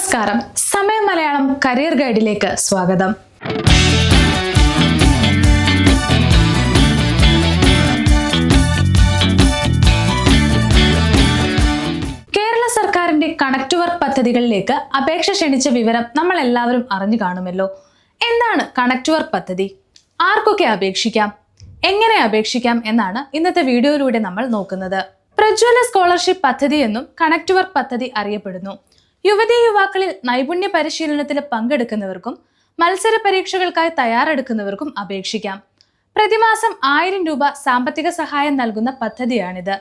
നമസ്കാരം. സമയം മലയാളം കരിയർ ഗൈഡിലേക്ക് സ്വാഗതം. കേരള സർക്കാരിന്റെ കണക്ട് വർക്ക് പദ്ധതികളിലേക്ക് അപേക്ഷ ക്ഷണിച്ച വിവരം നമ്മൾ എല്ലാവരും അറിഞ്ഞു കാണുമല്ലോ. എന്താണ് കണക്ട് വർക്ക് പദ്ധതി? ആർക്കൊക്കെ അപേക്ഷിക്കാം? എങ്ങനെ അപേക്ഷിക്കാം എന്നാണ് ഇന്നത്തെ വീഡിയോയിലൂടെ നമ്മൾ നോക്കുന്നത്. പ്രജ്വല സ്കോളർഷിപ്പ് പദ്ധതി എന്നും കണക്ട് വർക്ക് പദ്ധതി അറിയപ്പെടുന്നു. യുവതീ യുവാക്കളിൽ നൈപുണ്യ പരിശീലനത്തിൽ പങ്കെടുക്കുന്നവർക്കും മത്സര പരീക്ഷകൾക്കായി തയ്യാറെടുക്കുന്നവർക്കും അപേക്ഷിക്കാം. പ്രതിമാസം ആയിരം രൂപ സാമ്പത്തിക സഹായം നൽകുന്ന പദ്ധതിയാണിത്.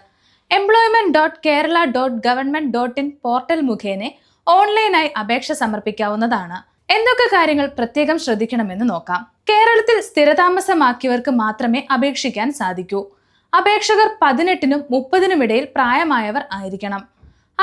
Employment dot Kerala dot government dot in portal മുഖേന ഓൺലൈനായി അപേക്ഷ സമർപ്പിക്കാവുന്നതാണ്. എന്തൊക്കെ കാര്യങ്ങൾ പ്രത്യേകം ശ്രദ്ധിക്കണമെന്ന് നോക്കാം. കേരളത്തിൽ സ്ഥിരതാമസമാക്കിയവർക്ക് മാത്രമേ അപേക്ഷിക്കാൻ സാധിക്കൂ. അപേക്ഷകർ പതിനെട്ടിനും മുപ്പതിനും ഇടയിൽ പ്രായമായവർ ആയിരിക്കണം.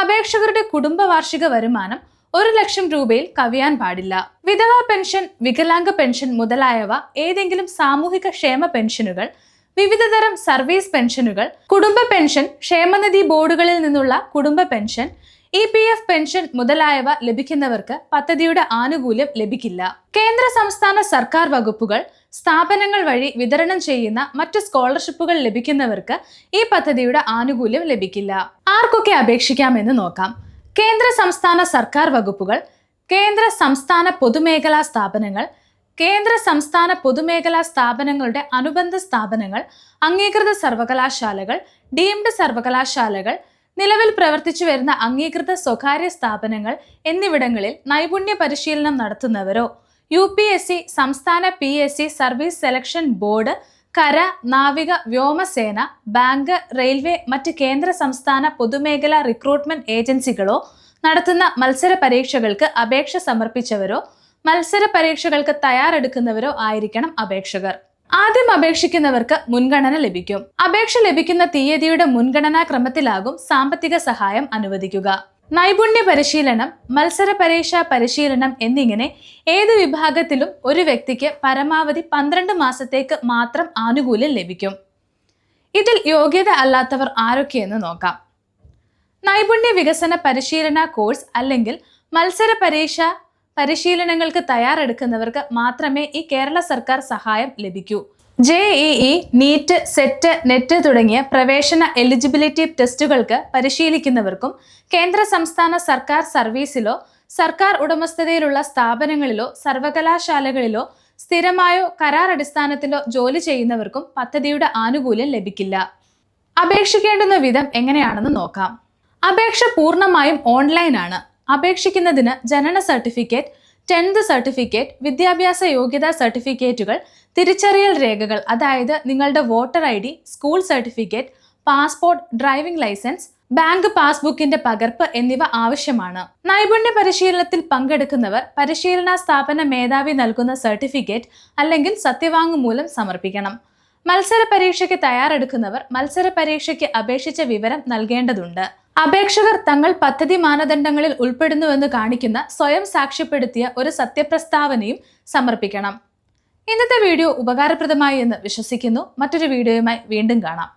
അപേക്ഷകരുടെ കുടുംബ വാർഷിക വരുമാനം ഒരു ലക്ഷം രൂപയിൽ കവിയാൻ പാടില്ല. വിധവ പെൻഷൻ വികലാംഗ പെൻഷൻ മുതലായവ ഏതെങ്കിലും സാമൂഹിക ക്ഷേമ പെൻഷനുകൾ വിവിധതരം സർവീസ് പെൻഷനുകൾ കുടുംബ പെൻഷൻ ക്ഷേമനിധി ബോർഡുകളിൽ നിന്നുള്ള കുടുംബ pension E P F pension മുതലായവ ലഭിക്കുന്നവർക്ക് പദ്ധതിയുടെ ആനുകൂല്യം ലഭിക്കില്ല. കേന്ദ്ര സംസ്ഥാന സർക്കാർ വകുപ്പുകൾ സ്ഥാപനങ്ങൾ വഴി വിതരണം ചെയ്യുന്ന മറ്റു സ്കോളർഷിപ്പുകൾ ലഭിക്കുന്നവർക്ക് ഈ പദ്ധതിയുടെ ആനുകൂല്യം ലഭിക്കില്ല. ആർക്കൊക്കെ അപേക്ഷിക്കാമെന്ന് നോക്കാം. കേന്ദ്ര സംസ്ഥാന സർക്കാർ വകുപ്പുകൾ കേന്ദ്ര സംസ്ഥാന പൊതുമേഖലാ സ്ഥാപനങ്ങൾ കേന്ദ്ര സംസ്ഥാന പൊതുമേഖലാ സ്ഥാപനങ്ങളുടെ അനുബന്ധ സ്ഥാപനങ്ങൾ അംഗീകൃത സർവകലാശാലകൾ ഡീംഡ് സർവകലാശാലകൾ നിലവിൽ പ്രവർത്തിച്ചു വരുന്ന അംഗീകൃത സ്വകാര്യ സ്ഥാപനങ്ങൾ എന്നിവിടങ്ങളിൽ നൈപുണ്യ പരിശീലനം നടത്തുന്നവരോ? യു പി എസ് സി സംസ്ഥാന P S C service selection board കര നാവിക വ്യോമസേന ബാങ്ക് റെയിൽവേ മറ്റ് കേന്ദ്ര സംസ്ഥാന പൊതുമേഖലാ റിക്രൂട്ട്മെന്റ് ഏജൻസികളോ നടത്തുന്ന മത്സര പരീക്ഷകൾക്ക് അപേക്ഷ സമർപ്പിച്ചവരോ മത്സര പരീക്ഷകൾക്ക് തയ്യാറെടുക്കുന്നവരോ ആയിരിക്കണം അപേക്ഷകർ. ആദ്യം അപേക്ഷിക്കുന്നവർക്ക് മുൻഗണന ലഭിക്കും. അപേക്ഷ ലഭിക്കുന്ന തീയതിയുടെ മുൻഗണനാ ക്രമത്തിലാകും സാമ്പത്തിക സഹായം അനുവദിക്കുക. നൈപുണ്യ പരിശീലനം മത്സര പരീക്ഷാ പരിശീലനം എന്നിങ്ങനെ ഏത് വിഭാഗത്തിലും ഒരു വ്യക്തിക്ക് പരമാവധി പന്ത്രണ്ട് മാസത്തേക്ക് മാത്രം ആനുകൂല്യം ലഭിക്കും. ഇതിൽ യോഗ്യത അല്ലാത്തവർ ആരൊക്കെയെന്ന് നോക്കാം. നൈപുണ്യ വികസന പരിശീലന കോഴ്സ് അല്ലെങ്കിൽ മത്സര പരീക്ഷ പരിശീലനങ്ങൾക്ക് തയ്യാറെടുക്കുന്നവർക്ക് മാത്രമേ ഈ കേരള സർക്കാർ സഹായം ലഭിക്കൂ. J E NEET SET NET തുടങ്ങിയ പ്രവേശന എലിജിബിലിറ്റി ടെസ്റ്റുകൾക്ക് പരിശീലിക്കുന്നവർക്കും കേന്ദ്ര സംസ്ഥാന സർക്കാർ സർവീസിലോ സർക്കാർ ഉടമസ്ഥതയിലുള്ള സ്ഥാപനങ്ങളിലോ സർവകലാശാലകളിലോ സ്ഥിരമായോ കരാർ അടിസ്ഥാനത്തിലോ ജോലി ചെയ്യുന്നവർക്കും പദ്ധതിയുടെ ആനുകൂല്യം ലഭിക്കില്ല. അപേക്ഷിക്കേണ്ടുന്ന വിധം എങ്ങനെയാണെന്ന് നോക്കാം. അപേക്ഷ പൂർണമായും ഓൺലൈനാണ്. അപേക്ഷിക്കുന്നതിന് ജനന സർട്ടിഫിക്കറ്റ് ടെൻത്ത് സർട്ടിഫിക്കറ്റ് വിദ്യാഭ്യാസ യോഗ്യതാ സർട്ടിഫിക്കറ്റുകൾ തിരിച്ചറിയൽ രേഖകൾ അതായത് നിങ്ങളുടെ voter I D school certificate passport driving licence bank പാസ്ബുക്കിന്റെ പകർപ്പ് എന്നിവ ആവശ്യമാണ്. നൈപുണ്യ പരിശീലനത്തിൽ പങ്കെടുക്കുന്നവർ പരിശീലന സ്ഥാപന മേധാവി നൽകുന്ന സർട്ടിഫിക്കറ്റ് അല്ലെങ്കിൽ സത്യവാങ്മൂലം സമർപ്പിക്കണം. മത്സര പരീക്ഷയ്ക്ക് തയ്യാറെടുക്കുന്നവർ മത്സര പരീക്ഷയ്ക്ക് അപേക്ഷിച്ച വിവരം നൽകേണ്ടതുണ്ട്. അപേക്ഷകർ തങ്ങൾ പദ്ധതി മാനദണ്ഡങ്ങളിൽ ഉൾപ്പെടുന്നുവെന്ന് കാണിക്കുന്ന സ്വയം സാക്ഷ്യപ്പെടുത്തിയ ഒരു സത്യപ്രസ്താവനയും സമർപ്പിക്കണം. ഇന്നത്തെ വീഡിയോ ഉപകാരപ്രദമായി എന്ന് വിശ്വസിക്കുന്നു. മറ്റൊരു വീഡിയോയുമായി വീണ്ടും കാണാം.